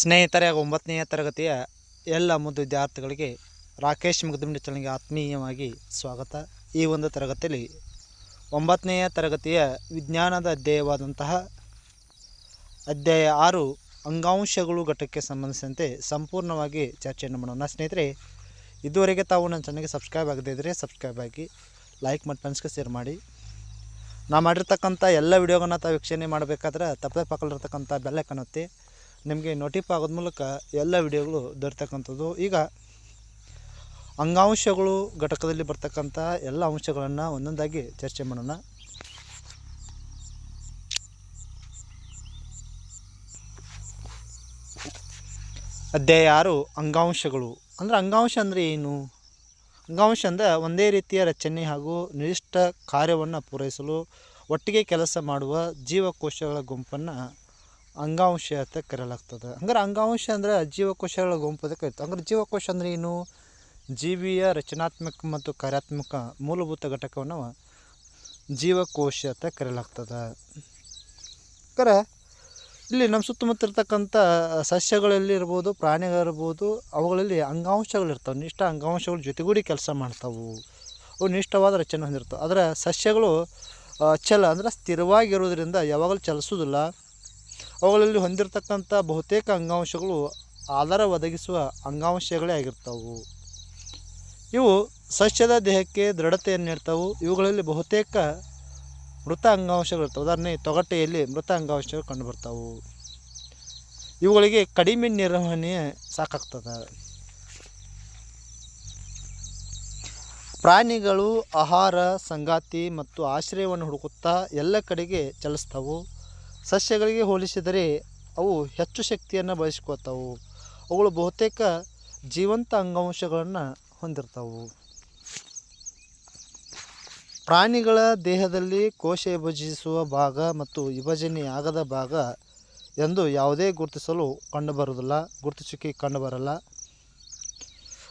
ಸ್ನೇಹಿತರೆ ಒಂಬತ್ತನೆಯ ತರಗತಿಯ ಎಲ್ಲ ಮುದ್ದು ವಿದ್ಯಾರ್ಥಿಗಳಿಗೆ ರಾಕೇಶ್ ಮುಗ್ದುಂಡಿ ಚಾನಲ್ಗೆ ಆತ್ಮೀಯವಾಗಿ ಸ್ವಾಗತ. ಈ ಒಂದು ತರಗತಿಯಲ್ಲಿ ಒಂಬತ್ತನೆಯ ತರಗತಿಯ ವಿಜ್ಞಾನದ ಅಧ್ಯಾಯವಾದಂತಹ ಅಧ್ಯಾಯ ಆರು ಅಂಗಾಂಶಗಳು ಘಟಕಕ್ಕೆ ಸಂಬಂಧಿಸಿದಂತೆ ಸಂಪೂರ್ಣವಾಗಿ ಚರ್ಚೆಯನ್ನು ಮಾಡೋಣ. ಸ್ನೇಹಿತರೆ, ಇದುವರೆಗೆ ತಾವು ನನ್ನ ಚಾನಲ್ಗೆ ಸಬ್ಸ್ಕ್ರೈಬ್ ಆಗದೇ ಇದ್ದರೆ ಸಬ್ಸ್ಕ್ರೈಬ್ ಆಗಿ, ಲೈಕ್ ಮತ್ತು ಫ್ರೆಂಡ್ಸ್ಗೆ ಶೇರ್ ಮಾಡಿ. ನಾ ಮಾಡಿರ್ತಕ್ಕಂಥ ಎಲ್ಲ ವಿಡಿಯೋಗಳನ್ನ ತಾವು ವೀಕ್ಷಣೆ ಮಾಡಬೇಕಾದ್ರೆ ತಪ್ಪದೆ ಪಕ್ಕದಲ್ಲಿರ್ತಕ್ಕಂಥ ಬೆಲ್ಲೈಕನ್ ಒತ್ತಿ ನಿಮಗೆ ನೋಟಿಫ್ ಆಗೋದ ಮೂಲಕ ಎಲ್ಲ ವಿಡಿಯೋಗಳು ದೊರೆತಕ್ಕಂಥದ್ದು. ಈಗ ಅಂಗಾಂಶಗಳು ಘಟಕದಲ್ಲಿ ಬರ್ತಕ್ಕಂಥ ಎಲ್ಲ ಅಂಶಗಳನ್ನು ಒಂದೊಂದಾಗಿ ಚರ್ಚೆ ಮಾಡೋಣ. ಅಧ್ಯಾಯ ಆರು, ಅಂಗಾಂಶಗಳು. ಅಂದರೆ ಅಂಗಾಂಶ ಅಂದರೆ ಏನು? ಅಂಗಾಂಶ ಅಂದರೆ ಒಂದೇ ರೀತಿಯ ರಚನೆ ಹಾಗೂ ನಿರ್ದಿಷ್ಟ ಕಾರ್ಯವನ್ನು ಪೂರೈಸಲು ಒಟ್ಟಿಗೆ ಕೆಲಸ ಮಾಡುವ ಜೀವಕೋಶಗಳ ಗುಂಪನ್ನು ಅಂಗಾಂಶ ಅಂತ ಕರೆಯಲಾಗ್ತದೆ. ಹಂಗಾರೆ ಅಂಗಾಂಶ ಅಂದರೆ ಜೀವಕೋಶಗಳ ಗುಂಪು ಅಂತ ಇತ್ತು ಹಂಗಾರೆ ಜೀವಕೋಶ ಅಂದರೆ ಏನು? ಜೀವಿಯ ರಚನಾತ್ಮಕ ಮತ್ತು ಕಾರ್ಯಾತ್ಮಕ ಮೂಲಭೂತ ಘಟಕವನ್ನು ಜೀವಕೋಶ ಅಂತ ಕರೆಯಲಾಗ್ತದೆ. ಕರೆ ಇಲ್ಲಿ ನಮ್ಮ ಸುತ್ತಮುತ್ತ ಇರ್ತಕ್ಕಂಥ ಸಸ್ಯಗಳಲ್ಲಿ ಇರ್ಬೋದು ಪ್ರಾಣಿಗಳಿರ್ಬೋದು ಅವುಗಳಲ್ಲಿ ಅಂಗಾಂಶಗಳಿರ್ತವೆ ನಿಷ್ಠ ಅಂಗಾಂಶಗಳು ಜೊತೆಗೂಡಿ ಕೆಲಸ ಮಾಡ್ತಾವೆ. ಅವು ನಿಷ್ಠವಾದ ರಚನೆ ಹೊಂದಿರ್ತವೆ. ಆದರೆ ಸಸ್ಯಗಳು ಚಲ ಅಂದರೆ ಸ್ಥಿರವಾಗಿರೋದ್ರಿಂದ ಯಾವಾಗಲೂ ಚಲಿಸೋದಿಲ್ಲ ಅವುಗಳಲ್ಲಿ ಹೊಂದಿರತಕ್ಕಂಥ ಬಹುತೇಕ ಅಂಗಾಂಶಗಳು ಆಧಾರ ಒದಗಿಸುವ ಅಂಗಾಂಶಗಳೇ ಆಗಿರ್ತವು. ಇವು ಸಸ್ಯದ ದೇಹಕ್ಕೆ ದೃಢತೆಯನ್ನು ನೀಡ್ತಾವು. ಇವುಗಳಲ್ಲಿ ಬಹುತೇಕ ಮೃತ ಅಂಗಾಂಶಗಳಿರ್ತವೆ. ಉದಾಹರಣೆ, ತೊಗಟೆಯಲ್ಲಿ ಮೃತ ಅಂಗಾಂಶಗಳು ಕಂಡುಬರ್ತಾವು. ಇವುಗಳಿಗೆ ಕಡಿಮೆ ನಿರ್ವಹಣೆ ಸಾಕಾಗ್ತದೆ. ಪ್ರಾಣಿಗಳು ಆಹಾರ, ಸಂಗಾತಿ ಮತ್ತು ಆಶ್ರಯವನ್ನು ಹುಡುಕುತ್ತಾ ಎಲ್ಲ ಕಡೆಗೆ ಚಲಿಸ್ತಾವು. ಸಸ್ಯಗಳಿಗೆ ಹೋಲಿಸಿದರೆ ಅವು ಹೆಚ್ಚು ಶಕ್ತಿಯನ್ನು ಬಳಸ್ಕೋತಾವು ಅವುಗಳು ಬಹುತೇಕ ಜೀವಂತ ಅಂಗಾಂಶಗಳನ್ನು ಹೊಂದಿರ್ತಾವು. ಪ್ರಾಣಿಗಳ ದೇಹದಲ್ಲಿ ಕೋಶ ವಿಭಜಿಸುವ ಭಾಗ ಮತ್ತು ವಿಭಜನೆಯಾಗದ ಭಾಗ ಎಂದು ಯಾವುದೇ ಗುರುತಿಸಲು ಕಂಡುಬರುವುದಿಲ್ಲ, ಗುರುತಿಸುವಿಕೆ ಕಂಡುಬರಲ್ಲ.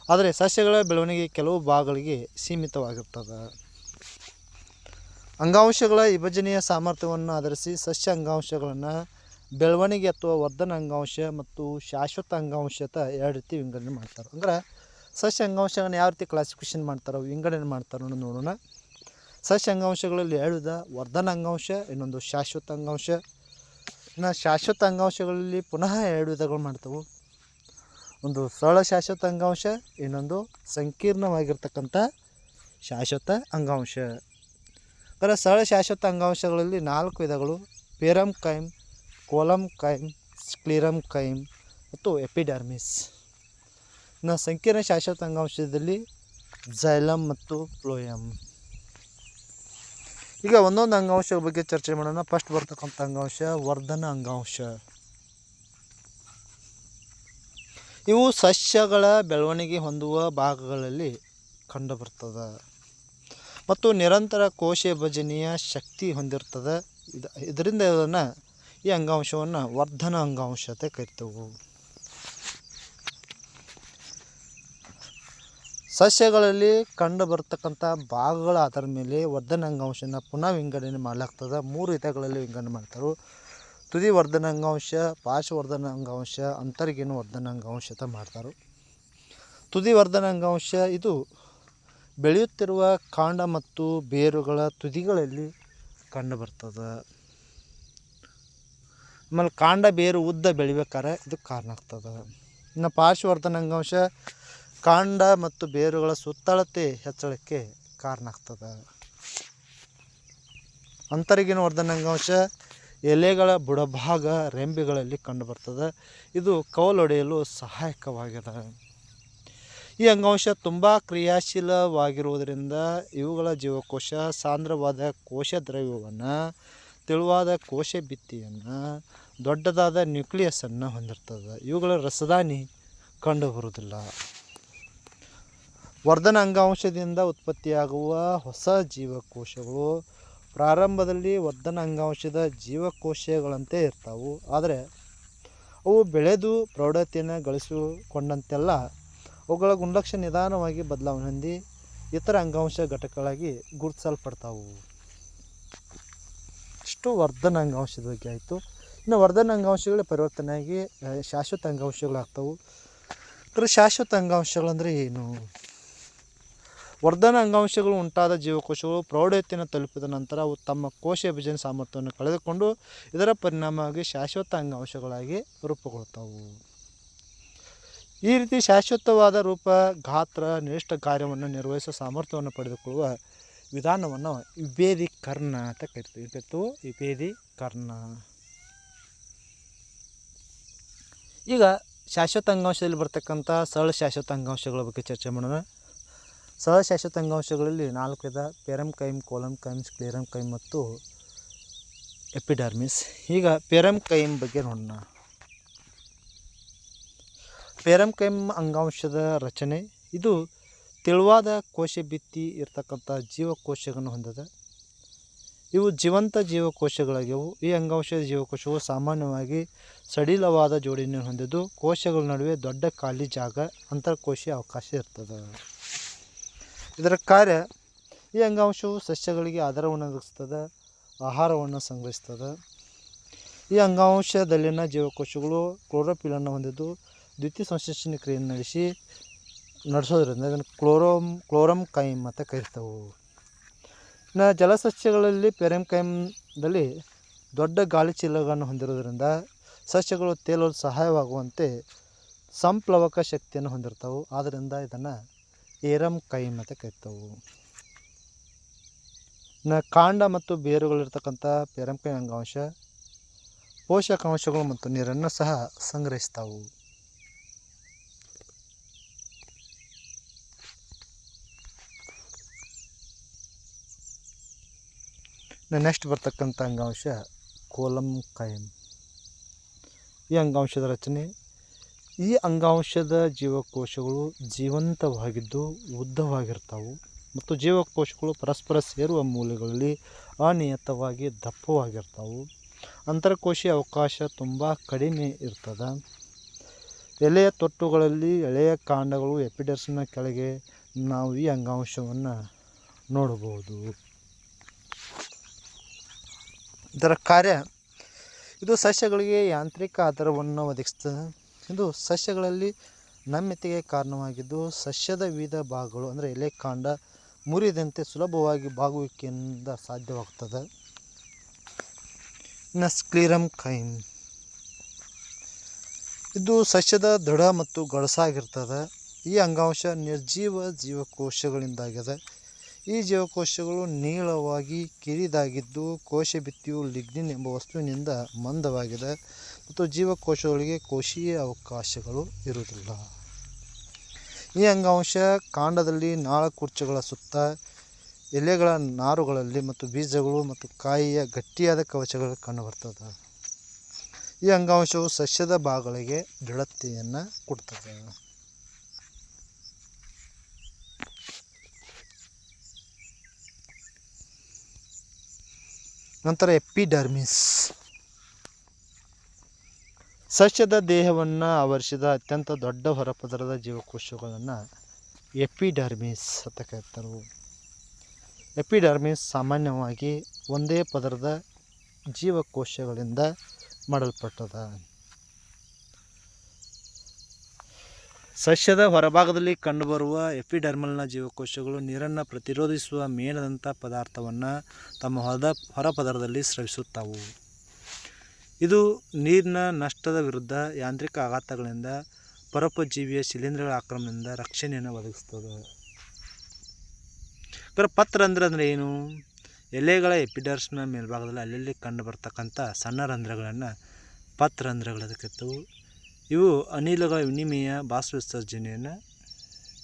ಆದರೆ ಸಸ್ಯಗಳ ಬೆಳವಣಿಗೆ ಕೆಲವು ಭಾಗಗಳಿಗೆ ಸೀಮಿತವಾಗಿರ್ತದೆ. ಅಂಗಾಂಶಗಳ ವಿಭಜನೆಯ ಸಾಮರ್ಥ್ಯವನ್ನು ಆಧರಿಸಿ ಸಸ್ಯ ಅಂಗಾಂಶಗಳನ್ನು ಬೆಳವಣಿಗೆ ಅಥವಾ ವರ್ಧನ ಅಂಗಾಂಶ ಮತ್ತು ಶಾಶ್ವತ ಅಂಗಾಂಶ ಅಂತ ಎರಡು ರೀತಿ ವಿಂಗಡಣೆ ಮಾಡ್ತಾರೆ. ಅಂದ್ರೆ ಸಸ್ಯ ಅಂಗಾಂಶಗಳನ್ನು ಯಾವ ರೀತಿ ಕ್ಲಾಸಿಫಿಕೇಷನ್ ಮಾಡ್ತಾರೋ, ವಿಂಗಡಣೆ ಮಾಡ್ತಾರೋ ಅನ್ನೋದು ನೋಡೋಣ. ಸಸ್ಯ ಅಂಗಾಂಶಗಳಲ್ಲಿ ವಿಧ ವರ್ಧನ ಅಂಗಾಂಶ, ಇನ್ನೊಂದು ಶಾಶ್ವತ ಅಂಗಾಂಶ. ಇನ್ನು ಶಾಶ್ವತ ಅಂಗಾಂಶಗಳಲ್ಲಿ ಪುನಃ ಎರಡು ವಿಧಗಳು ಮಾಡ್ತವೆ. ಒಂದು ಸರಳ ಶಾಶ್ವತ ಅಂಗಾಂಶ, ಇನ್ನೊಂದು ಸಂಕೀರ್ಣವಾಗಿರ್ತಕ್ಕಂಥ ಶಾಶ್ವತ ಅಂಗಾಂಶ. ಅದರ ಸರಳ ಶಾಶ್ವತ ಅಂಗಾಂಶಗಳಲ್ಲಿ ನಾಲ್ಕು ವಿಧಗಳು, parenchyma, collenchyma, sclerenchyma ಮತ್ತು ಎಪಿಡರ್ಮಿಸ್. ನ ಸಂಕೀರ್ಣ ಶಾಶ್ವತ ಅಂಗಾಂಶದಲ್ಲಿ ಝೈಲಮ್ ಮತ್ತು ಫ್ಲೋಯಮ್. ಈಗ ಒಂದೊಂದು ಅಂಗಾಂಶದ ಬಗ್ಗೆ ಚರ್ಚೆ ಮಾಡೋಣ. ಫಸ್ಟ್ ಬರ್ತಕ್ಕಂಥ ಅಂಗಾಂಶ, ವರ್ಧನ ಅಂಗಾಂಶ. ಇವು ಸಸ್ಯಗಳ ಬೆಳವಣಿಗೆ ಹೊಂದುವ ಭಾಗಗಳಲ್ಲಿ ಕಂಡುಬರ್ತದೆ. ಮತ್ತು ನಿರಂತರ ಕೋಶೆ ವಿಭಜನೆಯ ಶಕ್ತಿ ಹೊಂದಿರ್ತದೆ. ಇದು, ಇದರಿಂದ ಇದನ್ನು ಈ ಅಂಗಾಂಶವನ್ನು ವರ್ಧನ ಅಂಗಾಂಶ ಅಂತ ಕರಿತೇವೆ. ಸಸ್ಯಗಳಲ್ಲಿ ಕಂಡು ಬರ್ತಕ್ಕಂಥ ಭಾಗಗಳ ಆಧಾರದ ಮೇಲೆ ವರ್ಧನ ಅಂಗಾಂಶನ ಪುನಃ ವಿಂಗಡಣೆ ಮಾಡಲಾಗ್ತದೆ. ಮೂರು ವಿಧಗಳಲ್ಲಿ ವಿಂಗಡಣೆ ಮಾಡ್ತಾರೆ. ತುದಿ ವರ್ಧನ ಅಂಗಾಂಶ ಪಾರ್ಶ್ವವರ್ಧನ ಅಂಗಾಂಶ, ಅಂತರ್ಗಿನ ವರ್ಧನ ಅಂಗಾಂಶ ಅಂತ ಮಾಡ್ತಾರೆ. ತುದಿ ವರ್ಧನ ಅಂಗಾಂಶ ಇದು ಬೆಳೆಯುತ್ತಿರುವ ಕಾಂಡ ಮತ್ತು ಬೇರುಗಳ ತುದಿಗಳಲ್ಲಿ ಕಂಡುಬರ್ತದೆ ಆಮೇಲೆ ಕಾಂಡ, ಬೇರು, ಉದ್ದ ಬೆಳಿಬೇಕಾದ್ರೆ ಇದು ಕಾರಣ ಆಗ್ತದೆ. ಇನ್ನು ಪಾರ್ಶ್ವವರ್ಧನ ಅಂಗಾಂಶ ಕಾಂಡ ಮತ್ತು ಬೇರುಗಳ ಸುತ್ತಳತೆ ಹೆಚ್ಚಳಕ್ಕೆ ಕಾರಣ ಆಗ್ತದೆ. ಅಂತರಿಗಿನ ವರ್ಧನ ಅಂಗಾಂಶ ಎಲೆಗಳ ಬುಡಭಾಗ, ರೆಂಬೆಗಳಲ್ಲಿ ಕಂಡುಬರ್ತದೆ ಇದು ಕೌಲೊಡೆಯಲು ಸಹಾಯಕವಾಗಿದೆ ಈ ಅಂಗಾಂಶ ತುಂಬ ಕ್ರಿಯಾಶೀಲವಾಗಿರುವುದರಿಂದ ಇವುಗಳ ಜೀವಕೋಶ ಸಾಂದ್ರವಾದ ಕೋಶ ದ್ರವ್ಯವನ್ನು, ತೆಳುವಾದ ಕೋಶ ಭಿತ್ತಿಯನ್ನು, ದೊಡ್ಡದಾದ ನ್ಯೂಕ್ಲಿಯಸನ್ನು ಹೊಂದಿರ್ತದೆ. ಇವುಗಳ ರಸದಾನಿ ಕಂಡುಬರುವುದಿಲ್ಲ. ವರ್ಧನ ಅಂಗಾಂಶದಿಂದ ಉತ್ಪತ್ತಿಯಾಗುವ ಹೊಸ ಜೀವಕೋಶಗಳು ಪ್ರಾರಂಭದಲ್ಲಿ ವರ್ಧನ ಅಂಗಾಂಶದ ಜೀವಕೋಶಗಳಂತೆ ಇರ್ತಾವು. ಆದರೆ ಅವು ಬೆಳೆದು ಪ್ರೌಢತೆಯನ್ನು ಗಳಿಸಿಕೊಂಡಂತೆಲ್ಲ ಅವುಗಳ ಗುಣಲಕ್ಷಣ ನಿಧಾನವಾಗಿ ಬದಲಾವಣೆ ಹೊಂದಿ ಇತರ ಅಂಗಾಂಶ ಘಟಕಗಳಾಗಿ ಗುರುತಿಸಲ್ಪಡ್ತಾವು. ಇಷ್ಟು ವರ್ಧನ ಅಂಗಾಂಶದ ಬಗ್ಗೆ ಆಯಿತು. ಇನ್ನು ವರ್ಧನ ಅಂಗಾಂಶಗಳೇ ಪರಿವರ್ತನೆಯಾಗಿ ಶಾಶ್ವತ ಅಂಗಾಂಶಗಳಾಗ್ತವೆ. ಅಂದರೆ ಶಾಶ್ವತ ಅಂಗಾಂಶಗಳಂದರೆ ಏನು? ವರ್ಧನ ಅಂಗಾಂಶಗಳು ಉಂಟಾದ ಜೀವಕೋಶಗಳು ಪ್ರೌಢತೆಯನ್ನು ತಲುಪಿದ ನಂತರ ಅವು ತಮ್ಮ ಕೋಶ ವಿಭಜನೆ ಸಾಮರ್ಥ್ಯವನ್ನು ಕಳೆದುಕೊಂಡು ಇದರ ಪರಿಣಾಮವಾಗಿ ಶಾಶ್ವತ ಅಂಗಾಂಶಗಳಾಗಿ ರೂಪುಗೊಳ್ತಾವು ಈ ರೀತಿ ಶಾಶ್ವತವಾದ ರೂಪ, ಗಾತ್ರ ನಿರ್ದಿಷ್ಟ ಕಾರ್ಯವನ್ನು ನಿರ್ವಹಿಸುವ ಸಾಮರ್ಥ್ಯವನ್ನು ಪಡೆದುಕೊಳ್ಳುವ ವಿಧಾನವನ್ನು ವಿಭೇದೀಕರಣ ಅಂತ ಕರಿತೀವಿ. ಇವತ್ತು ವಿಭೇದೀಕರಣ ಈಗ ಶಾಶ್ವತ ಅಂಗಾಂಶದಲ್ಲಿ ಬರ್ತಕ್ಕಂಥ ಸರಳ ಶಾಶ್ವತ ಅಂಗಾಂಶಗಳ ಬಗ್ಗೆ ಚರ್ಚೆ ಮಾಡೋಣ. ಸರಳ ಶಾಶ್ವತ ಅಂಗಾಂಶಗಳಲ್ಲಿ ನಾಲ್ಕು ವಿಧ, parenchyma, column ಕೈಮ್ಸ್ sclerenchyma ಮತ್ತು ಎಪಿಡರ್ಮಿಸ್. ಈಗ ಪೆರಮ್, ಕೈಮ್ ಬಗ್ಗೆ ನೋಡೋಣ. ಪೆರಮ್ ಕೈಮ್ ಅಂಗಾಂಶದ ರಚನೆ. ಇದು ತೆಳುವಾದ ಕೋಶ ಭಿತ್ತಿ ಇರತಕ್ಕಂಥ ಜೀವಕೋಶಗಳನ್ನು ಹೊಂದಿದೆ. ಇವು ಜೀವಂತ ಜೀವಕೋಶಗಳಾಗ್ಯವು. ಈ ಅಂಗಾಂಶದ ಜೀವಕೋಶವು ಸಾಮಾನ್ಯವಾಗಿ ಸಡಿಲವಾದ ಜೋಡಣೆಯನ್ನು ಹೊಂದಿದ್ದು, ಕೋಶಗಳ ನಡುವೆ ದೊಡ್ಡ ಖಾಲಿ ಜಾಗ, ಅಂತರ್ಕೋಶೀಯ ಅವಕಾಶ ಇರ್ತದೆ. ಇದರ ಕಾರ್ಯ, ಈ ಅಂಗಾಂಶವು ಸಸ್ಯಗಳಿಗೆ ಆಧಾರವನ್ನು ಒದಗಿಸ್ತದೆ, ಆಹಾರವನ್ನು ಸಂಗ್ರಹಿಸ್ತದೆ. ಈ ಅಂಗಾಂಶದಲ್ಲಿನ ಜೀವಕೋಶಗಳು ಕ್ಲೋರೋಫಿಲನ್ನು ಹೊಂದಿದ್ದು ದ್ವಿತೀಯ ಸಂಶ್ಲೇಷಣ ಕ್ರಿಯೆ ನಡೆಸಿ ನಡೆಸೋದ್ರಿಂದ ಅದನ್ನು ಕ್ಲೋರೋಮ್, ಕ್ಲೋರಮ್ ಕೈಮ್ ಅಂತ ಕರಿತಾವು. ಇನ್ನು ಜಲಸಸ್ಯಗಳಲ್ಲಿ ಪೆರೆಮ್ ಕೈಮ್ದಲ್ಲಿ ದೊಡ್ಡ ಗಾಳಿ ಚೀಲಗಳನ್ನು ಹೊಂದಿರೋದ್ರಿಂದ ಸಸ್ಯಗಳು ತೇಲಲು ಸಹಾಯವಾಗುವಂತೆ ಸಂಪ್ಲವಕ ಶಕ್ತಿಯನ್ನು ಹೊಂದಿರ್ತವೆ. ಆದ್ದರಿಂದ ಇದನ್ನು ಏರಮ್ ಕೈಮ್ ಅಂತ ಕರಿತಾವು. ಇನ್ನು ಕಾಂಡ ಮತ್ತು ಬೇರುಗಳಿರ್ತಕ್ಕಂಥ ಪೆರಮ್ ಕೈ ಅಂಗಾಂಶ, ಪೋಷಕಾಂಶಗಳು ಮತ್ತು ನೀರನ್ನು ಸಹ ಸಂಗ್ರಹಿಸ್ತಾವು. ನೆಕ್ಸ್ಟ್ ಬರ್ತಕ್ಕಂಥ ಅಂಗಾಂಶ ಕೋಲಂ ಕಾಯಂ. ಈ ಅಂಗಾಂಶದ ರಚನೆ, ಈ ಅಂಗಾಂಶದ ಜೀವಕೋಶಗಳು ಜೀವಂತವಾಗಿದ್ದು ಉದ್ದವಾಗಿರ್ತಾವು ಮತ್ತು ಜೀವಕೋಶಗಳು ಪರಸ್ಪರ ಸೇರುವ ಮೂಲೆಗಳಲ್ಲಿ ಅನಿಯತವಾಗಿ ದಪ್ಪವಾಗಿರ್ತಾವು. ಅಂತರಕೋಶಿ ಅವಕಾಶ ತುಂಬ ಕಡಿಮೆ ಇರ್ತದೆ. ಎಲೆಯ ತೊಟ್ಟುಗಳಲ್ಲಿ ಎಳೆಯ ಕಾಂಡಗಳು ಎಪಿಡರ್ಸ್ನ ಕೆಳಗೆ. ನಾವು ಈ ಅಂಗಾಂಶವನ್ನು ನೋಡಬಹುದು. ಇದರ ಕಾರ್ಯ ಇದು ಸಸ್ಯಗಳಿಗೆ ಯಾಂತ್ರಿಕ ಆಧಾರವನ್ನು ಒದಗಿಸ್ತದೆ ಇದು ಸಸ್ಯಗಳಲ್ಲಿ ನಮ್ಯತೆಗೆ ಕಾರಣವಾಗಿದ್ದು ಸಸ್ಯದ ವಿವಿಧ ಭಾಗಗಳು ಅಂದರೆ ಎಲೆ, ಕಾಂಡ, ಮುರಿದಂತೆ ಸುಲಭವಾಗಿ ಬಾಗುವಿಕೆಯಿಂದ ಸಾಧ್ಯವಾಗ್ತದೆ ನಸ್ಕ್ಲಿರಮ್ ಕೈನ್. ಇದು ಸಸ್ಯದ ದೃಢ ಮತ್ತು ಗಡಸಾಗಿರ್ತದೆ ಈ ಅಂಗಾಂಶ ನಿರ್ಜೀವ ಜೀವಕೋಶಗಳಿಂದಾಗಿದೆ. ಈ ಜೀವಕೋಶಗಳು ನೀಳವಾಗಿ ಕಿರಿದಾಗಿದ್ದು ಕೋಶ ಭಿತ್ತಿಯು ಲಿಗ್ನಿನ್ ಎಂಬ ವಸ್ತುವಿನಿಂದ ಮಂದವಾಗಿದೆ ಮತ್ತು ಜೀವಕೋಶಗಳಿಗೆ ಕೋಶೀಯ ಅವಕಾಶಗಳು ಇರುವುದಿಲ್ಲ. ಈ ಅಂಗಾಂಶ ಕಾಂಡದಲ್ಲಿ ನಾಳಕುರ್ಚಗಳ ಸುತ್ತ, ಎಲೆಗಳ ನಾರುಗಳಲ್ಲಿ ಮತ್ತು ಬೀಜಗಳು ಮತ್ತು ಕಾಯಿಯ ಗಟ್ಟಿಯಾದ ಕವಚಗಳು ಕಂಡುಬರ್ತದೆ. ಈ ಅಂಗಾಂಶವು ಸಸ್ಯದ ಭಾಗಗಳಿಗೆ ದೃಢತೆಯನ್ನು ಕೊಡ್ತದೆ. ನಂತರ ಎಪಿಡರ್ಮಿಸ್. ಸಸ್ಯದ ದೇಹವನ್ನು ಆವರಿಸಿದ ಅತ್ಯಂತ ದೊಡ್ಡ ಹೊರಪದರದ ಜೀವಕೋಶಗಳನ್ನು ಎಪಿಡರ್ಮಿಸ್ ಅಂತ ಕರೀತಾರೆ. ಎಪಿಡರ್ಮಿಸ್ ಸಾಮಾನ್ಯವಾಗಿ ಒಂದೇ ಪದರದ ಜೀವಕೋಶಗಳಿಂದ ಮಾಡಲ್ಪಟ್ಟದ. ಸಸ್ಯದ ಹೊರಭಾಗದಲ್ಲಿ ಕಂಡುಬರುವ ಎಪಿಡರ್ಮಲ್ನ ಜೀವಕೋಶಗಳು ನೀರನ್ನು ಪ್ರತಿರೋಧಿಸುವ ಮೇಣದಂಥ ಪದಾರ್ಥವನ್ನು ತಮ್ಮ ಹೊರ ಹೊರಪದರದಲ್ಲಿ ಸ್ರವಿಸುತ್ತವು. ಇದು ನೀರಿನ ನಷ್ಟದ ವಿರುದ್ಧ ಯಾಂತ್ರಿಕ ಆಘಾತಗಳಿಂದ ಪರೋಪಜೀವಿಯ ಶಿಲೀಂಧ್ರಗಳ ಆಕ್ರಮಣದಿಂದ ರಕ್ಷಣೆಯನ್ನು ಒದಗಿಸ್ತದೆ ಇದರ ಪತ್ರರಂಧ್ರ ಅಂದರೆ ಏನು? ಎಲೆಗಳ ಎಪಿಡರ್ಸ್ನ ಮೇಲ್ಭಾಗದಲ್ಲಿ ಅಲ್ಲಲ್ಲಿ ಕಂಡು ಬರ್ತಕ್ಕಂಥ ಸಣ್ಣ ರಂಧ್ರಗಳನ್ನು ಪತ್ರರಂಧ್ರಗಳದಕ್ಕಿರ್ತವು ಇವು ಅನಿಲಗಳ ವಿನಿಮಯ ಬಾಷ್ಪ ವಿಸರ್ಜನೆಯನ್ನು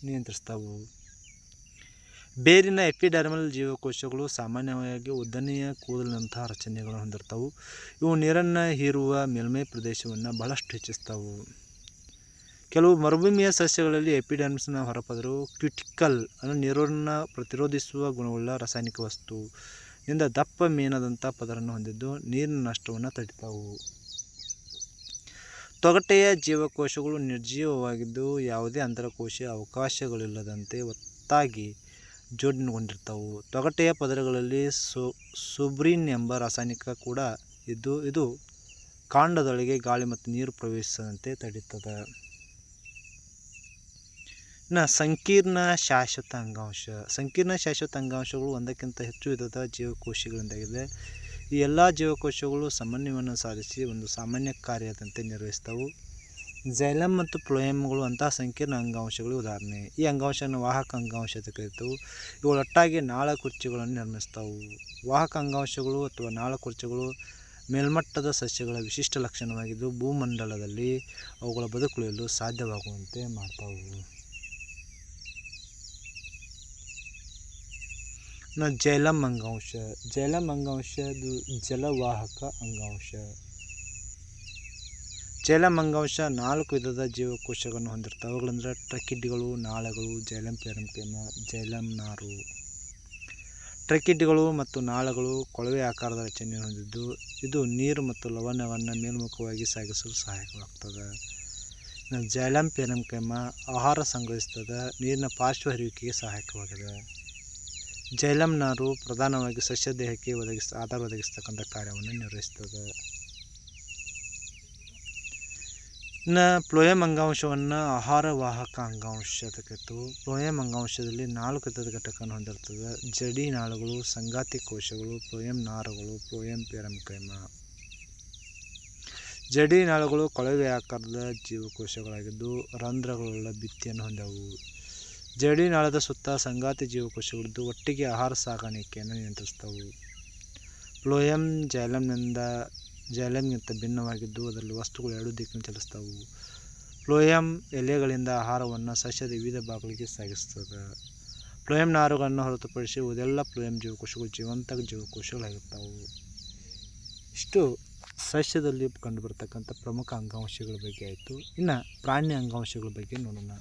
ನಿಯಂತ್ರಿಸ್ತವು ಬೇರಿನ ಎಪಿಡರ್ಮಲ್ ಜೀವಕೋಶಗಳು ಸಾಮಾನ್ಯವಾಗಿ ಉದ್ದನೆಯ ಕೂದಲಿನಂತಹ ರಚನೆಗಳನ್ನು ಹೊಂದಿರ್ತವು ಇವು. ನೀರನ್ನು ಹೀರುವ ಮೇಲ್ಮೈ ಪ್ರದೇಶವನ್ನು ಬಹಳಷ್ಟು ಹೆಚ್ಚಿಸ್ತವು ಕೆಲವು ಮರುಭೂಮಿಯ ಸಸ್ಯಗಳಲ್ಲಿ ಎಪಿಡರ್ಮಿಸ್ನ ಹೊರಪದರು ಕ್ಯೂಟಿಕಲ್ ಅಂದರೆ ನೀರನ್ನು ಪ್ರತಿರೋಧಿಸುವ ಗುಣವುಳ್ಳ ರಾಸಾಯನಿಕ ವಸ್ತು ಇಂದ ದಪ್ಪ ಮೇನದಂಥ ಪದರನ್ನು ಹೊಂದಿದ್ದು ನೀರಿನ ನಷ್ಟವನ್ನು ತಡಿತಾವು ತೊಗಟೆಯ ಜೀವಕೋಶಗಳು ನಿರ್ಜೀವವಾಗಿದ್ದು ಯಾವುದೇ ಅಂತರಕೋಶೀಯ ಅವಕಾಶಗಳಿಲ್ಲದಂತೆ ಒತ್ತಾಗಿ ಜೋಡಣೆಗೊಂಡಿರ್ತವು ತೊಗಟೆಯ ಪದರಗಳಲ್ಲಿ ಸು, ಸುಬ್ರಿನ್ ಎಂಬ ರಾಸಾಯನಿಕ ಕೂಡ ಇದ್ದು ಇದು ಕಾಂಡದೊಳಗೆ ಗಾಳಿ ಮತ್ತು ನೀರು ಪ್ರವೇಶಿಸದಂತೆ ತಡೆಯುತ್ತದೆ ಇನ್ನು ಸಂಕೀರ್ಣ ಶಾಶ್ವತ ಅಂಗಾಂಶ. ಸಂಕೀರ್ಣ ಶಾಶ್ವತ ಅಂಗಾಂಶಗಳು ಒಂದಕ್ಕಿಂತ ಹೆಚ್ಚು ವಿಧದ ಜೀವಕೋಶಗಳಿಂದಾಗಿದೆ. ಈ ಎಲ್ಲ ಜೀವಕೋಶಗಳು ಸಮನ್ವಯವನ್ನು ಸಾಧಿಸಿ ಒಂದು ಸಾಮಾನ್ಯ ಕಾರ್ಯದಂತೆ ನಿರ್ವಹಿಸ್ತವು ಜೈಲಮ್ ಮತ್ತು ಪ್ಲೋಯಮ್ಗಳು ಅಂತಹ ಸಂಕೀರ್ಣ ಅಂಗಾಂಶಗಳು ಉದಾಹರಣೆ. ಈ ಅಂಗಾಂಶವನ್ನು ವಾಹಕ ಅಂಗಾಂಶ ಅಂತ ಕರೀತವು. ಇವುಗಳು ಒಟ್ಟಾಗಿ ನಾಳಕುರ್ಚಿಗಳನ್ನು ನಿರ್ಮಿಸ್ತವು ವಾಹಕ ಅಂಗಾಂಶಗಳು ಅಥವಾ ನಾಳಕುರ್ಚಿಗಳು ಮೇಲ್ಮಟ್ಟದ ಸಸ್ಯಗಳ ವಿಶಿಷ್ಟ ಲಕ್ಷಣವಾಗಿದ್ದು ಭೂಮಂಡಲದಲ್ಲಿ ಅವುಗಳ ಬದುಕುಳಿಯಲು ಸಾಧ್ಯವಾಗುವಂತೆ ಮಾಡ್ತಾವು. ಜೈಲಮ್ ಅಂಗಾಂಶ ಜೈಲಮ್ ಅಂಗಾಂಶ ಅದು ಜಲವಾಹಕ ಅಂಗಾಂಶ. ಜೈಲಮ್ ಅಂಗಾಂಶ ನಾಲ್ಕು ವಿಧದ ಜೀವಕೋಶಗಳನ್ನು ಹೊಂದಿರ್ತವೆ ಅವುಗಳಂದ್ರೆ ಟ್ರಕಿಡ್ಗಳು ನಾಳಗಳು ಜೈಲಮ್ ಪೆರಂಪೇಮ ಜೈಲಮ್ ನಾರು. ಟ್ರಕಿಡ್ಗಳು ಮತ್ತು ನಾಳಗಳು ಕೊಳವೆ ಆಕಾರದ ರಚನೆಯನ್ನು ಹೊಂದಿದ್ದು, ಇದು ನೀರು ಮತ್ತು ಲವಣವನ್ನು ಮೇಲ್ಮುಖವಾಗಿ ಸಾಗಿಸಲು ಸಹಾಯಕವಾಗ್ತದೆ. ಜೈಲಂ ಪೆರಂಕೇಮ ಆಹಾರ ಸಂಗ್ರಹಿಸ್ತದೆ, ನೀರಿನ ಪಾರ್ಶ್ವ ಹರಿವಿಕೆಗೆ ಸಹಾಯಕವಾಗಿದೆ. ಜೈಲಮ್ ನಾರು ಪ್ರಧಾನವಾಗಿ ಸಸ್ಯ ದೇಹಕ್ಕೆ ಒದಗಿಸ, ಆಧಾರ ಒದಗಿಸ್ತಕ್ಕಂಥ ಕಾರ್ಯವನ್ನು ನಿರ್ವಹಿಸ್ತದೆ. ಇನ್ನು ಪ್ಲೋಯಮ್ ಅಂಗಾಂಶವನ್ನು ಆಹಾರ ವಾಹಕ ಅಂಗಾಂಶ ಅಂತ ಅಂಗಾಂಶದಲ್ಲಿ ನಾಲ್ಕು ವಿಧದ ಘಟಕವನ್ನು ಹೊಂದಿರ್ತದೆ. ಜಡಿ ನಾಳುಗಳು, ಸಂಗಾತಿ ಕೋಶಗಳು ಪ್ಲೋಯಮ್ ನಾರುಗಳು ಪ್ಲೋಯಮ್ ಪೆರಂಕೈಮ ಜಡಿ ನಾಳುಗಳು ಕೊಳವೆ ಆಕಾರದ ಜೀವಕೋಶಗಳಾಗಿದ್ದು ರಂಧ್ರಗಳುಳ್ಳ ಭಿತ್ತಿಯನ್ನು ಹೊಂದವು. ಜಡಿ ನಾಳದ ಸುತ್ತ ಸಂಗಾತಿ ಜೀವಕೋಶಗಳಿದ್ದು ಒಟ್ಟಿಗೆ ಆಹಾರ ಸಾಗಾಣಿಕೆಯನ್ನು ನಿಯಂತ್ರಿಸ್ತವು ಪ್ಲೋಯಮ್ ಜೈಲಮ್ನಿಂದ ಜೈಲಮ್ಗಿಂತ ಭಿನ್ನವಾಗಿದ್ದು, ಅದರಲ್ಲಿ ವಸ್ತುಗಳು ಎರಡು ದಿಕ್ಕಿನ ಚಲಿಸ್ತವು ಪ್ಲೋಯಮ್ ಎಲೆಗಳಿಂದ ಆಹಾರವನ್ನು ಸಸ್ಯದ ವಿವಿಧ ಭಾಗಗಳಿಗೆ ಸಾಗಿಸ್ತದೆ ಪ್ಲೋಯಮ್ ನಾರುಗಳನ್ನು ಹೊರತುಪಡಿಸಿ ಉದೆಲ್ಲ ಪ್ಲೋಯಮ್ ಜೀವಕೋಶಗಳು ಜೀವಂತ ಜೀವಕೋಶಗಳಾಗಿರ್ತಾವು ಇಷ್ಟು ಸಸ್ಯದಲ್ಲಿ ಕಂಡುಬರ್ತಕ್ಕಂಥ ಪ್ರಮುಖ ಅಂಗಾಂಶಗಳ ಬಗ್ಗೆ ಆಯಿತು. ಇನ್ನು ಪ್ರಾಣಿ ಅಂಗಾಂಶಗಳ ಬಗ್ಗೆ ನೋಡೋಣ.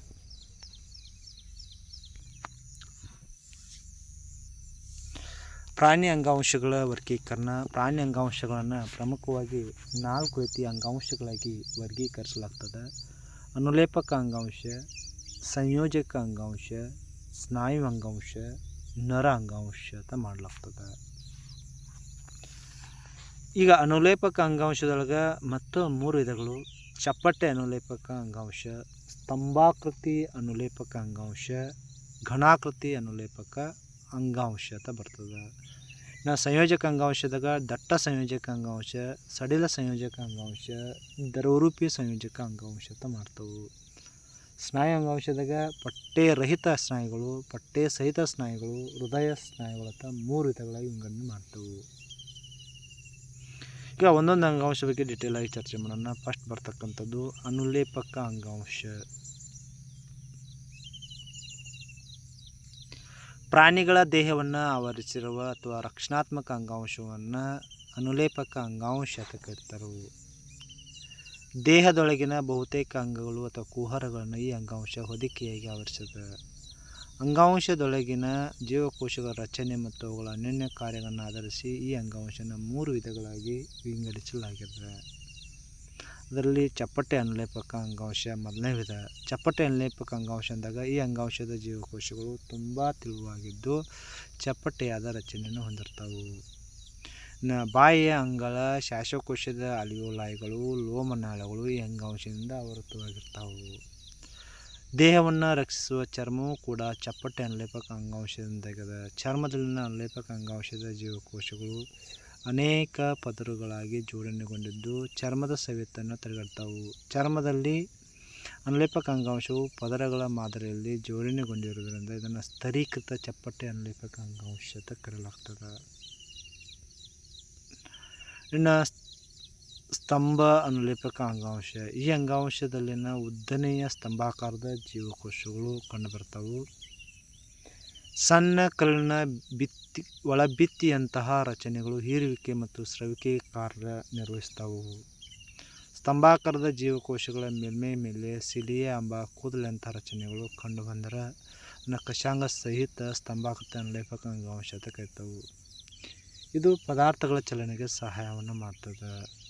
ಪ್ರಾಣಿ ಅಂಗಾಂಶಗಳ ವರ್ಗೀಕರಣ, ಪ್ರಾಣಿ ಅಂಗಾಂಶಗಳನ್ನು ಪ್ರಮುಖವಾಗಿ ನಾಲ್ಕು ರೀತಿಯ ಅಂಗಾಂಶಗಳಾಗಿ ವರ್ಗೀಕರಿಸಲಾಗ್ತದೆ. ಅನುಲೇಪಕ ಅಂಗಾಂಶ, ಸಂಯೋಜಕ ಅಂಗಾಂಶ, ಸ್ನಾಯು ಅಂಗಾಂಶ, ನರ ಅಂಗಾಂಶ ಅಂತ ಮಾಡಲಾಗ್ತದೆ. ಈಗ ಅನುಲೇಪಕ ಅಂಗಾಂಶದೊಳಗೆ ಮತ್ತು ಮೂರು ವಿಧಗಳು. ಚಪ್ಪಟೆ ಅನುಲೇಪಕ ಅಂಗಾಂಶ, ಸ್ತಂಭಾಕೃತಿ ಅನುಲೇಪಕ ಅಂಗಾಂಶ, ಘನಾಕೃತಿ ಅನುಲೇಪಕ ಅಂಗಾಂಶ ಅಂತ ಬರ್ತದೆ. ನಾ ಸಂಯೋಜಕ ಅಂಗಾಂಶದಾಗ ದಟ್ಟ ಸಂಯೋಜಕ ಅಂಗಾಂಶ, ಸಡಿಲ ಸಂಯೋಜಕ ಅಂಗಾಂಶ ದ್ರವರೂಪಿ ಸಂಯೋಜಕ ಅಂಗಾಂಶ ಅಂತ ಮಾಡ್ತವೆ. ಸ್ನಾಯು ಅಂಗಾಂಶದಾಗ ಪಟ್ಟೆ ರಹಿತ ಸ್ನಾಯುಗಳು, ಪಟ್ಟೆ ಸಹಿತ ಸ್ನಾಯುಗಳು, ಹೃದಯ ಸ್ನಾಯುಗಳು ಅಂತ ಮೂರು ವಿಧಗಳಾಗಿ ವಿಂಗಡಣೆ ಮಾಡ್ತವೆ. ಈಗ ಒಂದೊಂದು ಅಂಗಾಂಶ ಬಗ್ಗೆ ಡಿಟೇಲ್ ಆಗಿ ಚರ್ಚೆ ಮಾಡೋಣ. ಫಸ್ಟ್ ಬರ್ತಕ್ಕಂಥದ್ದು ಅನುಲೇಪಕ ಅಂಗಾಂಶ. ಪ್ರಾಣಿಗಳ ದೇಹವನ್ನು ಆವರಿಸಿರುವ ಅಥವಾ ರಕ್ಷಣಾತ್ಮಕ ಅಂಗಾಂಶವನ್ನು ಅನುಲೇಪಕ ಅಂಗಾಂಶ ಅಂತ ಕರೀತಾರೆ ದೇಹದೊಳಗಿನ ಬಹುತೇಕ ಅಂಗಗಳು ಅಥವಾ ಕುಹರಗಳನ್ನು ಈ ಅಂಗಾಂಶ ಹೊದಿಕೆಯಾಗಿ ಆವರಿಸುತ್ತದೆ ಅಂಗಾಂಶದೊಳಗಿನ ಜೀವಕೋಶಗಳ ರಚನೆ ಮತ್ತು ಅವುಗಳ ಅನ್ಯೋನ್ಯ ಕಾರ್ಯಗಳನ್ನು ಆಧರಿಸಿ ಈ ಅಂಗಾಂಶನ ಮೂರು ವಿಧಗಳಾಗಿ ವಿಂಗಡಿಸಲಾಗಿದೆ ಅದರಲ್ಲಿ ಚಪ್ಪಟೆ ಅನುಲೇಪಕ ಅಂಗಾಂಶ ಮೊದಲನೇ ವಿಧ ಚಪ್ಪಟೆ ಅನುಲೇಪಕ ಅಂಗಾಂಶ ಅಂದಾಗ ಈ ಅಂಗಾಂಶದ ಜೀವಕೋಶಗಳು ತುಂಬ ತಿಳುವಾಗಿದ್ದು ಚಪ್ಪಟೆಯಾದ ರಚನೆಯನ್ನು ಹೊಂದಿರ್ತವೆ. ನ ಬಾಯಿಯ ಅಂಗಳ ಶ್ವಾಸಕೋಶದ ಅಲಿಯೋಲಾಯಿಗಳು ಲೋಮನಾಳಗಳು ಈ ಅಂಗಾಂಶದಿಂದ ಆವೃತವಾಗಿರ್ತವೆ ದೇಹವನ್ನು ರಕ್ಷಿಸುವ ಚರ್ಮವು ಕೂಡ ಚಪ್ಪಟೆ ಅನುಲೇಪಕ ಅಂಗಾಂಶದಿಂದಾಗಿದೆ ಚರ್ಮದಲ್ಲಿನ ಅನುಲೇಪಕ ಅಂಗಾಂಶದ ಜೀವಕೋಶಗಳು ಅನೇಕ ಪದರುಗಳಾಗಿ ಜೋಡಣೆಗೊಂಡಿದ್ದು ಚರ್ಮದ ಸವೆತನ್ನು ತಡೆಗಟ್ಟಾವು. ಚರ್ಮದಲ್ಲಿ ಅನುಲೇಪಕ ಅಂಗಾಂಶವು ಪದರಗಳ ಮಾದರಿಯಲ್ಲಿ ಜೋಡಣೆಗೊಂಡಿರುವುದರಿಂದ ಇದನ್ನು ಸ್ಥರೀಕೃತ ಚಪ್ಪಟೆ ಅನುಲೇಪಕ ಅಂಗಾಂಶ ಅಂತ ಕರೆಯಲಾಗ್ತದೆ. ಇನ್ನು ಸ್ತಂಭ ಅನುಲೇಪಕ ಅಂಗಾಂಶ. ಈ ಅಂಗಾಂಶದಲ್ಲಿನ ಉದ್ದನೆಯ ಸ್ತಂಭಾಕಾರದ ಜೀವಕೋಶಗಳು ಕಂಡುಬರ್ತವೆ. ಸಣ್ಣ ಕಲ್ಲಿನ ಭಿತ್ತಿ ಒಳಭಿತ್ತಿಯಂತಹ ರಚನೆಗಳು ಹೀರುವಿಕೆ ಮತ್ತು ಸ್ರವಿಕೆ ಕಾರ್ಯ ನಿರ್ವಹಿಸ್ತವು ಸ್ತಂಭಾಕಾರದ ಜೀವಕೋಶಗಳ ಮೇಲ್ಮೈ ಮೇಲೆ ಸಿಲಿಯೆ ಎಂಬ ಕೂದಲಂತಹ ರಚನೆಗಳು ಕಂಡುಬಂದರೆ ನಕಶಾಂಗ ಸಹಿತ ಸ್ತಂಭಾಕೃತ ಲೇಪಕ ಅಂಗಾಂಶ ಅಂತ ಕರಿತವು ಇದು ಪದಾರ್ಥಗಳ ಚಲನೆಗೆ ಸಹಾಯವನ್ನು ಮಾಡ್ತದೆ.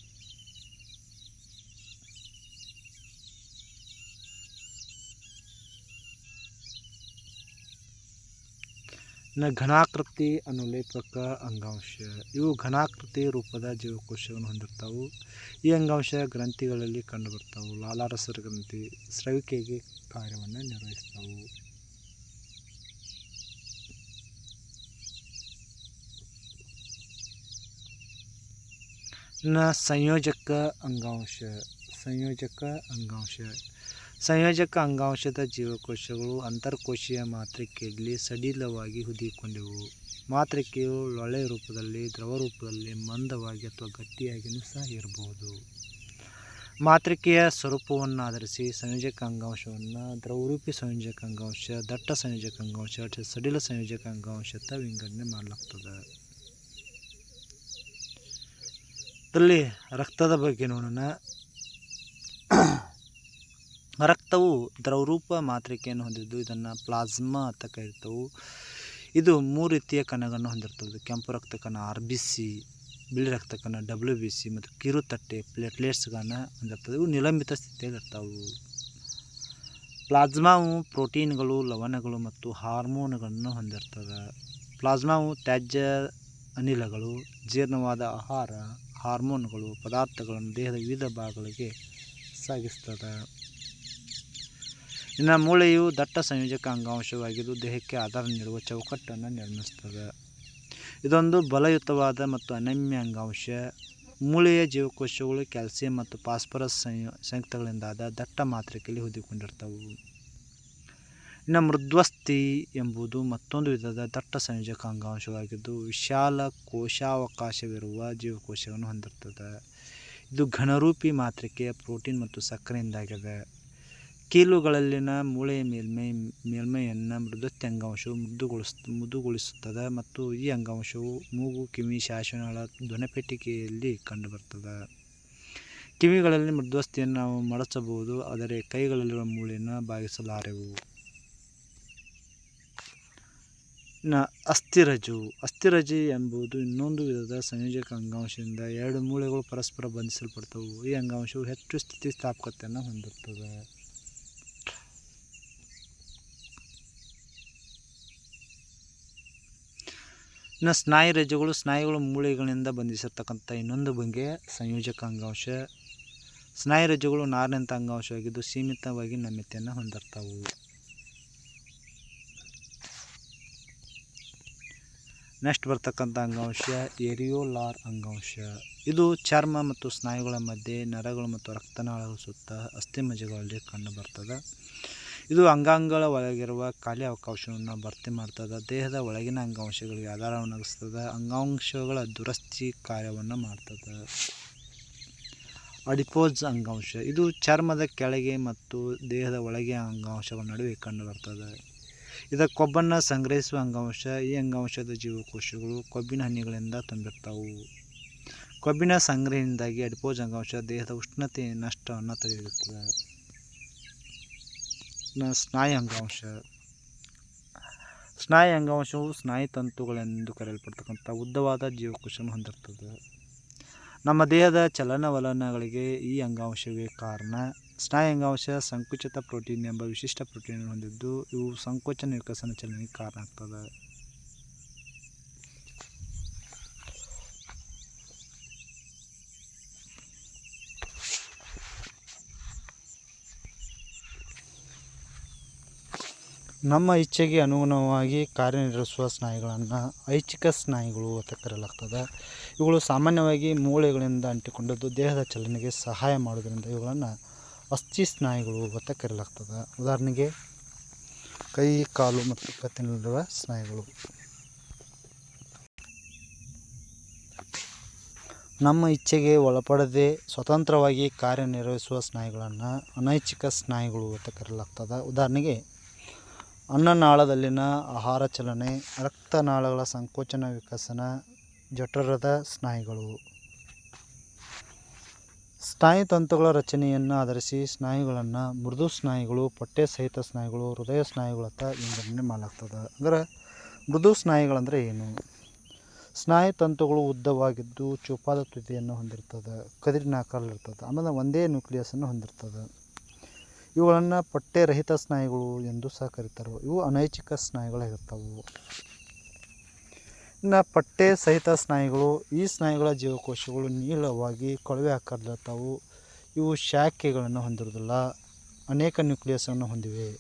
ಇನ್ನು ಘನಾಕೃತಿ ಅನುಲೇಪಕ ಅಂಗಾಂಶ. ಇವು ಘನಾಕೃತಿ ರೂಪದ ಜೀವಕೋಶವನ್ನು ಹೊಂದಿರ್ತಾವು. ಈ ಅಂಗಾಂಶ ಗ್ರಂಥಿಗಳಲ್ಲಿ ಕಂಡುಬರ್ತಾವು. ಲಾಲಾರಸರ ಗ್ರಂಥಿ ಸ್ರವಿಕೆಗೆ ಕಾರ್ಯವನ್ನು ನಿರ್ವಹಿಸ್ತಾವು. ಇನ್ನು ಸಂಯೋಜಕ ಅಂಗಾಂಶ. ಸಂಯೋಜಕ ಅಂಗಾಂಶ. ಸಂಯೋಜಕ ಅಂಗಾಂಶದ ಜೀವಕೋಶಗಳು ಅಂತರ್ಕೋಶೀಯ ಮಾತೃಕೆಯಲ್ಲಿ ಸಡಿಲವಾಗಿ ಹುದುಗಿಕೊಂಡಿವೆ. ಮಾತೃಕೆಯು ಲೊಳೆ ರೂಪದಲ್ಲಿ, ದ್ರವ ರೂಪದಲ್ಲಿ ಮಂದವಾಗಿ ಅಥವಾ ಗಟ್ಟಿಯಾಗಿಯೂ ಸಹ ಇರಬಹುದು. ಮಾತೃಕೆಯ ಸ್ವರೂಪವನ್ನು ಆಧರಿಸಿ ಸಂಯೋಜಕ ಅಂಗಾಂಶವನ್ನು ದ್ರವರೂಪಿ ಸಂಯೋಜಕ ಅಂಗಾಂಶ ದಟ್ಟ ಸಂಯೋಜಕ ಅಂಗಾಂಶ ಅಥವಾ ಸಡಿಲ ಸಂಯೋಜಕ ಅಂಗಾಂಶ ಅಂತ ವಿಂಗಡಣೆ ಮಾಡಲಾಗ್ತದೆ. ರಕ್ತದ ಬಗ್ಗೆ ನೋಡೋಣ. ರಕ್ತವು ದ್ರವರೂಪ ಮಾತೃಕೆಯನ್ನು ಹೊಂದಿದ್ದು, ಇದನ್ನು ಪ್ಲಾಸ್ಮಾ ಅಂತ ಕರೀತವು. ಇದು ಮೂರು ರೀತಿಯ ಕಣಗಳನ್ನು ಹೊಂದಿರ್ತದೆ. ಕೆಂಪು ರಕ್ತ ಕಣ ಆರ್ ಬಿ ಸಿ, ಬಿಳಿ ರಕ್ತ ಕಣ ಡಬ್ಲ್ಯೂ ಬಿ ಸಿ ಮತ್ತು ಕಿರುತಟ್ಟೆ ಪ್ಲೇಟ್ಲೇಟ್ಸ್ಗಳನ್ನು ಹೊಂದಿರ್ತದೆ. ಇವು ನಿಲಂಬಿತ ಸ್ಥಿತಿಯಲ್ಲಿ ಇರ್ತಾವು. ಪ್ಲಾಸ್ಮಾವು ಪ್ರೋಟೀನ್ಗಳು, ಲವಣಗಳು ಮತ್ತು ಹಾರ್ಮೋನ್ಗಳನ್ನು ಹೊಂದಿರ್ತದೆ. ಪ್ಲಾಸ್ಮಾವು ತ್ಯಾಜ್ಯ ಅನಿಲಗಳು, ಜೀರ್ಣವಾದ ಆಹಾರ, ಹಾರ್ಮೋನ್ಗಳು, ಪದಾರ್ಥಗಳನ್ನು ದೇಹದ ವಿವಿಧ ಭಾಗಗಳಿಗೆ ಸಾಗಿಸ್ತದೆ. ಇನ್ನು ಮೂಳೆಯು ದಟ್ಟ ಸಂಯೋಜಕ ಅಂಗಾಂಶವಾಗಿದ್ದು ದೇಹಕ್ಕೆ ಆಧಾರ ನೀಡುವ ಚೌಕಟ್ಟನ್ನು ನಿರ್ಮಿಸ್ತದೆ. ಇದೊಂದು ಬಲಯುತವಾದ ಮತ್ತು ಅನಮ್ಯ ಅಂಗಾಂಶ. ಮೂಳೆಯ ಜೀವಕೋಶಗಳು ಕ್ಯಾಲ್ಸಿಯಂ ಮತ್ತು ಫಾಸ್ಫರಸ್ ಸಂಯು, ಸಂಯುಕ್ತಗಳಿಂದಾದ ದಟ್ಟ ಮಾತ್ರಿಕೆಯಲ್ಲಿ ಹೊಂದಿಕೊಂಡಿರ್ತವು. ಇನ್ನು ಮೃದ್ವಸ್ಥಿ ಎಂಬುದು ಮತ್ತೊಂದು ವಿಧದ ದಟ್ಟ ಸಂಯೋಜಕ ಅಂಗಾಂಶವಾಗಿದ್ದು ವಿಶಾಲ ಕೋಶಾವಕಾಶವಿರುವ ಜೀವಕೋಶವನ್ನು ಹೊಂದಿರ್ತದೆ. ಇದು ಘನರೂಪಿ ಮಾತ್ರಿಕೆಯ ಪ್ರೋಟೀನ್ ಮತ್ತು ಸಕ್ಕರೆಯಿಂದಾಗಿದೆ. ಕೀಲುಗಳಲ್ಲಿನ ಮೂಳೆಯ ಮೇಲ್ಮೈ, ಮೇಲ್ಮೈಯನ್ನು ಮೃದುತ್ವ ಅಂಗಾಂಶವು ಮೃದುಗೊಳಿಸ್, ಮೃದುಗೊಳಿಸುತ್ತದೆ ಮತ್ತು ಈ ಅಂಗಾಂಶವು ಮೂಗು, ಕಿವಿ, ಶಾಸನಗಳ ಧ್ವನಿಪೆಟ್ಟಿಗೆಯಲ್ಲಿ ಕಂಡುಬರ್ತದೆ. ಕಿವಿಗಳಲ್ಲಿ ಮೃದ್ವಸ್ಥೆಯನ್ನು ನಾವು ಮಡಚಬಹುದು ಆದರೆ ಕೈಗಳಲ್ಲಿರುವ ಮೂಳೆಯನ್ನು ಭಾಗಿಸಲಾರೆವು ಇನ್ನು ಅಸ್ಥಿರಜು. ಅಸ್ಥಿರಜೆ ಎಂಬುದು ಇನ್ನೊಂದು ವಿಧದ ಸಂಯೋಜಕ ಅಂಗಾಂಶದಿಂದ ಎರಡು ಮೂಳೆಗಳು ಪರಸ್ಪರ ಬಂಧಿಸಲ್ಪಡ್ತವು. ಈ ಅಂಗಾಂಶವು ಹೆಚ್ಚು ಸ್ಥಿತಿಸ್ಥಾಪಕತೆಯನ್ನು ಹೊಂದಿರುತ್ತದೆ. ಇನ್ನು ಸ್ನಾಯುರಜ್ಜುಗಳು ಸ್ನಾಯುಗಳು ಮೂಳೆಗಳಿಂದ ಬಂಧಿಸಿರ್ತಕ್ಕಂಥ ಇನ್ನೊಂದು ಬಗೆಯ ಸಂಯೋಜಕ ಅಂಗಾಂಶ. ಸ್ನಾಯುರಜ್ಜುಗಳು ನಾರಿನಂಥ ಅಂಗಾಂಶವಾಗಿದ್ದು ಸೀಮಿತವಾಗಿ ನಮ್ಯತೆಯನ್ನು ಹೊಂದಿರ್ತಾವು. ನೆಕ್ಸ್ಟ್ ಬರ್ತಕ್ಕಂಥ ಅಂಗಾಂಶ ಏರಿಯೋಲಾರ್ ಅಂಗಾಂಶ. ಇದು ಚರ್ಮ ಮತ್ತು ಸ್ನಾಯುಗಳ ಮಧ್ಯೆ ನರಗಳು ಮತ್ತು ರಕ್ತನಾಳಗಳ ಸುತ್ತ ಅಸ್ಥಿಮಜ್ಜೆಗಳಲ್ಲಿ ಕಂಡುಬರ್ತದೆ. ಇದು ಅಂಗಾಂಗಗಳ ಒಳಗಿರುವ ಖಾಲಿ ಅವಕಾಶವನ್ನು ಭರ್ತಿ ಮಾಡ್ತದೆ. ದೇಹದ ಒಳಗಿನ ಅಂಗಾಂಶಗಳಿಗೆ ಆಧಾರವನ್ನು ಒದಗಿಸ್ತದೆ. ಅಂಗಾಂಶಗಳ ದುರಸ್ತಿ ಕಾರ್ಯವನ್ನು ಮಾಡ್ತದೆ. ಅಡಿಪೋಸ್ ಅಂಗಾಂಶ. ಇದು ಚರ್ಮದ ಕೆಳಗೆ ಮತ್ತು ದೇಹದ ಒಳಗೆ ಅಂಗಾಂಶಗಳ ನಡುವೆ ಕಂಡುಬರ್ತದೆ ಇದರ ಕೊಬ್ಬನ್ನು ಸಂಗ್ರಹಿಸುವ ಅಂಗಾಂಶ. ಈ ಅಂಗಾಂಶದ ಜೀವಕೋಶಗಳು ಕೊಬ್ಬಿನ ಹನಿಗಳಿಂದ ತುಂಬಿರ್ತಾವು. ಕೊಬ್ಬಿನ ಸಂಗ್ರಹದಿಂದಾಗಿ ಅಡಿಪೋಸ್ ಅಂಗಾಂಶ ದೇಹದ ಉಷ್ಣತೆ ನಷ್ಟವನ್ನು ತಡೆಯುತ್ತದೆ ಸ್ನಾಯು ಅಂಗಾಂಶ ಸ್ನಾಯು ಅಂಗಾಂಶವು ಸ್ನಾಯು ತಂತುಗಳೆಂದು ಕರೆಯಲ್ಪಡ್ತಕ್ಕಂಥ ಉದ್ದವಾದ ಜೀವಕೋಶವನ್ನು ಹೊಂದಿರ್ತದೆ. ನಮ್ಮ ದೇಹದ ಚಲನವಲನಗಳಿಗೆ ಈ ಅಂಗಾಂಶವೇ ಕಾರಣ. ಸ್ನಾಯು ಅಂಗಾಂಶ ಸಂಕುಚಿತ ಪ್ರೋಟೀನ್ ಎಂಬ ವಿಶಿಷ್ಟ ಪ್ರೋಟೀನ್ ಹೊಂದಿದ್ದು ಇವು ಸಂಕೋಚನ ವಿಕಸನ ಚಲನೆಗೆ ಕಾರಣ ಆಗ್ತದೆ. ನಮ್ಮ ಇಚ್ಛೆಗೆ ಅನುಗುಣವಾಗಿ ಕಾರ್ಯನಿರ್ವಹಿಸುವ ಸ್ನಾಯುಗಳನ್ನು ಐಚ್ಛಿಕ ಸ್ನಾಯುಗಳು ಅಂತ ಕರೆಯಲಾಗ್ತದೆ. ಇವುಗಳು ಸಾಮಾನ್ಯವಾಗಿ ಮೂಳೆಗಳಿಂದ ಅಂಟಿಕೊಂಡದ್ದು ದೇಹದ ಚಲನೆಗೆ ಸಹಾಯ ಮಾಡೋದರಿಂದ ಇವುಗಳನ್ನು ಅಸ್ಥಿ ಸ್ನಾಯುಗಳು ಅಂತ ಕರೆಯಲಾಗ್ತದೆ. ಉದಾಹರಣೆಗೆ ಕೈ, ಕಾಲು ಮತ್ತು ಕತ್ತಿನಲ್ಲಿರುವ ಸ್ನಾಯುಗಳು. ನಮ್ಮ ಇಚ್ಛೆಗೆ ಒಳಪಡದೆ ಸ್ವತಂತ್ರವಾಗಿ ಕಾರ್ಯನಿರ್ವಹಿಸುವ ಸ್ನಾಯುಗಳನ್ನು ಅನೈಚ್ಛಿಕ ಸ್ನಾಯುಗಳು ಅಂತ ಕರೆಯಲಾಗ್ತದೆ. ಉದಾಹರಣೆಗೆ ಅನ್ನನಾಳದಲ್ಲಿನ ಆಹಾರ ಚಲನೆ, ರಕ್ತನಾಳಗಳ ಸಂಕೋಚನ ವಿಕಸನ ಜಠರದ ಸ್ನಾಯುಗಳು. ಸ್ನಾಯು ತಂತುಗಳ ರಚನೆಯನ್ನು ಆಧರಿಸಿ ಸ್ನಾಯುಗಳನ್ನು ಮೃದು ಸ್ನಾಯುಗಳು, ಪೊಟ್ಟೆ ಸಹಿತ ಸ್ನಾಯುಗಳು, ಹೃದಯ ಸ್ನಾಯುಗಳತ್ತ ವಿಂಗಡಣೆ ಮಾಡಲಾಗ್ತದೆ. ಅಂದರೆ ಮೃದು ಸ್ನಾಯುಗಳಂದರೆ ಏನು? ಸ್ನಾಯು ತಂತುಗಳು ಉದ್ದವಾಗಿದ್ದು ಚೂಪಾದ ತುದಿಯನ್ನು ಹೊಂದಿರ್ತದೆ, ಕದಿರಿನ ಆಕಾರದಲ್ಲಿರ್ತದೆ ಆಮೇಲೆ ಒಂದೇ ನ್ಯೂಕ್ಲಿಯಸನ್ನು ಹೊಂದಿರ್ತದೆ. ಇವುಗಳನ್ನು ಪಟ್ಟೆ ರಹಿತ ಸ್ನಾಯುಗಳು ಎಂದು ಸಹ ಕರೀತಾರೆ. ಇವು ಅನೈಚ್ಛಿಕ ಸ್ನಾಯುಗಳಾಗಿರ್ತವೆ. ಇನ್ನು ಪಟ್ಟೆ ಸಹಿತ ಸ್ನಾಯುಗಳು, ಈ ಸ್ನಾಯುಗಳ ಜೀವಕೋಶಗಳು ನೀಳವಾಗಿ ಕೊಳವೆ ಆಕಾರದಲ್ಲಿರ್ತಾವು. ಇವು ಶಾಖೆಗಳನ್ನು ಹೊಂದಿರುವುದಿಲ್ಲ, ಅನೇಕ ನ್ಯೂಕ್ಲಿಯಸನ್ನು ಹೊಂದಿವೆ.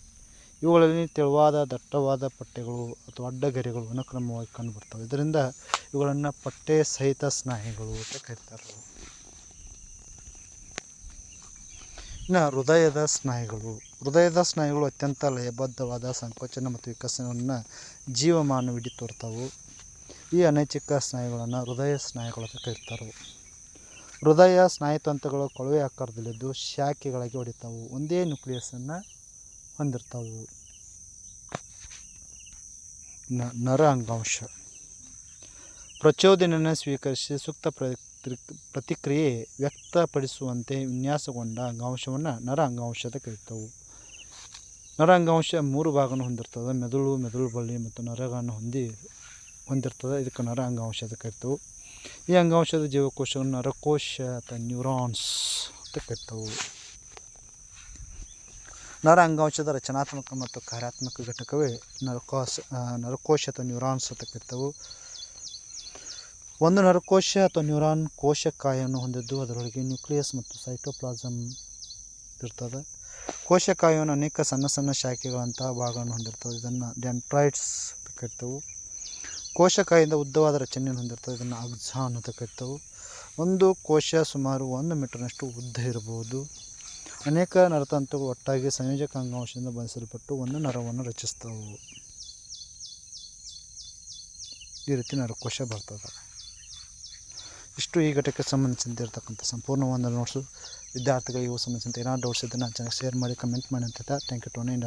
ಇವುಗಳಲ್ಲಿ ತೆಳುವಾದ, ದಟ್ಟವಾದ ಪಟ್ಟೆಗಳು ಅಥವಾ ಅಡ್ಡಗೆರೆಗಳು ಅನುಕ್ರಮವಾಗಿ ಕಂಡುಬರ್ತವೆ. ಇದರಿಂದ ಇವುಗಳನ್ನು ಪಟ್ಟೆ ಸಹಿತ ಸ್ನಾಯುಗಳು ಅಂತ ಕರೀತಾರೆ. ಇನ್ನು ಹೃದಯದ ಸ್ನಾಯುಗಳು. ಹೃದಯದ ಸ್ನಾಯುಗಳು ಅತ್ಯಂತ ಲಯಬದ್ಧವಾದ ಸಂಕೋಚನ ಮತ್ತು ವಿಕಸನವನ್ನು ಜೀವಮಾನವಿಡಿ ತೋರ್ತಾವು. ಈ ಅನೈಚ್ಛಿಕ ಸ್ನಾಯುಗಳನ್ನು ಹೃದಯ ಸ್ನಾಯುಗಳು ಅಂತ ಕರೀತಾರೆ. ಹೃದಯ ಸ್ನಾಯುತಂತುಗಳು ಕೊಳವೆ ಆಕಾರದಲ್ಲಿದ್ದು ಶಾಖೆಗಳಾಗಿ ಹೊಡಿತಾವು. ಒಂದೇ ನ್ಯೂಕ್ಲಿಯಸನ್ನು ಹೊಂದಿರ್ತಾವು. ನರ ಅಂಗಾಂಶ. ಪ್ರಚೋದನೆಯನ್ನು ಸ್ವೀಕರಿಸಿ ಸೂಕ್ತ ಪ್ರತಿ ಪ್ರತಿಕ್ರಿಯೆ ವ್ಯಕ್ತಪಡಿಸುವಂತೆ ವಿನ್ಯಾಸಗೊಂಡ ಅಂಗಾಂಶವನ್ನು ನರ ಅಂಗಾಂಶ ಅಂತ ಕರೀತವು ನರ ಅಂಗಾಂಶ ಮೂರು ಭಾಗವನ್ನು ಹೊಂದಿರ್ತದೆ. ಮೆದುಳು ಮೆದುಳು ಬಳ್ಳಿ ಮತ್ತು ನರಗಳನ್ನು ಹೊಂದಿ, ಹೊಂದಿರ್ತದೆ. ಇದಕ್ಕೆ ನರ ಅಂಗಾಂಶ ಅಂತ ಕರೀತವು ಈ ಅಂಗಾಂಶದ ಜೀವಕೋಶವನ್ನು ನರಕೋಶ ಅಥವಾ ನ್ಯೂರಾನ್ಸ್ ಅಂತ ಕರಿತವು ನರ ಅಂಗಾಂಶದ ರಚನಾತ್ಮಕ ಮತ್ತು ಕಾರ್ಯಾತ್ಮಕ ಘಟಕವೇ ನರಕೋಶ ನರಕೋಶ ಅಥವಾ ನ್ಯೂರಾನ್ಸ್ ಅಂತ ಕರಿತೇವೆ ಒಂದು ನರಕೋಶ ಅಥವಾ ನ್ಯೂರಾನ್ ಕೋಶಕಾಯನ್ನು ಹೊಂದಿದ್ದು, ಅದರೊಳಗೆ ನ್ಯೂಕ್ಲಿಯಸ್ ಮತ್ತು ಸೈಟೋಪ್ಲಾಸಮ್ ಇರ್ತದೆ. ಕೋಶಕಾಯವನ್ನು ಅನೇಕ ಸಣ್ಣ ಸಣ್ಣ ಶಾಖೆಗಳಂತಹ ಭಾಗವನ್ನು ಹೊಂದಿರ್ತದೆ. ಇದನ್ನು ಡೆಂಟ್ರೈಟ್ಸ್ ಅಂತ ಕರಿತವು. ಕೋಶಕಾಯಿಂದ ಉದ್ದವಾದ ರಚನೆಯನ್ನು ಹೊಂದಿರ್ತದೆ. ಇದನ್ನು ಅಕ್ಸಾನ್ ಅಂತ ಕರಿತವು. ಒಂದು ಕೋಶ ಸುಮಾರು ಒಂದು ಮೀಟರ್ನಷ್ಟು ಉದ್ದ ಇರಬಹುದು. ಅನೇಕ ನರತಂತುಗಳು ಒಟ್ಟಾಗಿ ಸಂಯೋಜಕ ಅಂಗಾಂಶದಿಂದ ಬಂಧಿಸಲ್ಪಟ್ಟು ಒಂದು ನರವನ್ನು ರಚಿಸ್ತವು. ಈ ರೀತಿ ನರಕೋಶ ಬರ್ತದೆ. ಇಷ್ಟು ಈ ಘಟಕಕ್ಕೆ ಸಂಬಂಧಿಸಿದಂತೆ ಇರತಕ್ಕಂಥ ಸಂಪೂರ್ಣ ಒಂದು ನೋಟ್ಸು ವಿದ್ಯಾರ್ಥಿಗಳಿಗೆ ಸಂಬಂಧಿಸಿದಂತೆ ಏನಾದ್ರು ಡೌಟ್ಸ್ ಇದ್ದರೆ ನಾನು ಚೆನ್ನಾಗಿ ಶೇರ್ ಮಾಡಿ ಕಮೆಂಟ್ ಮಾಡಿ ಅಂತ ಥ್ಯಾಂಕ್ ಯು ಟು ಇಂಡ್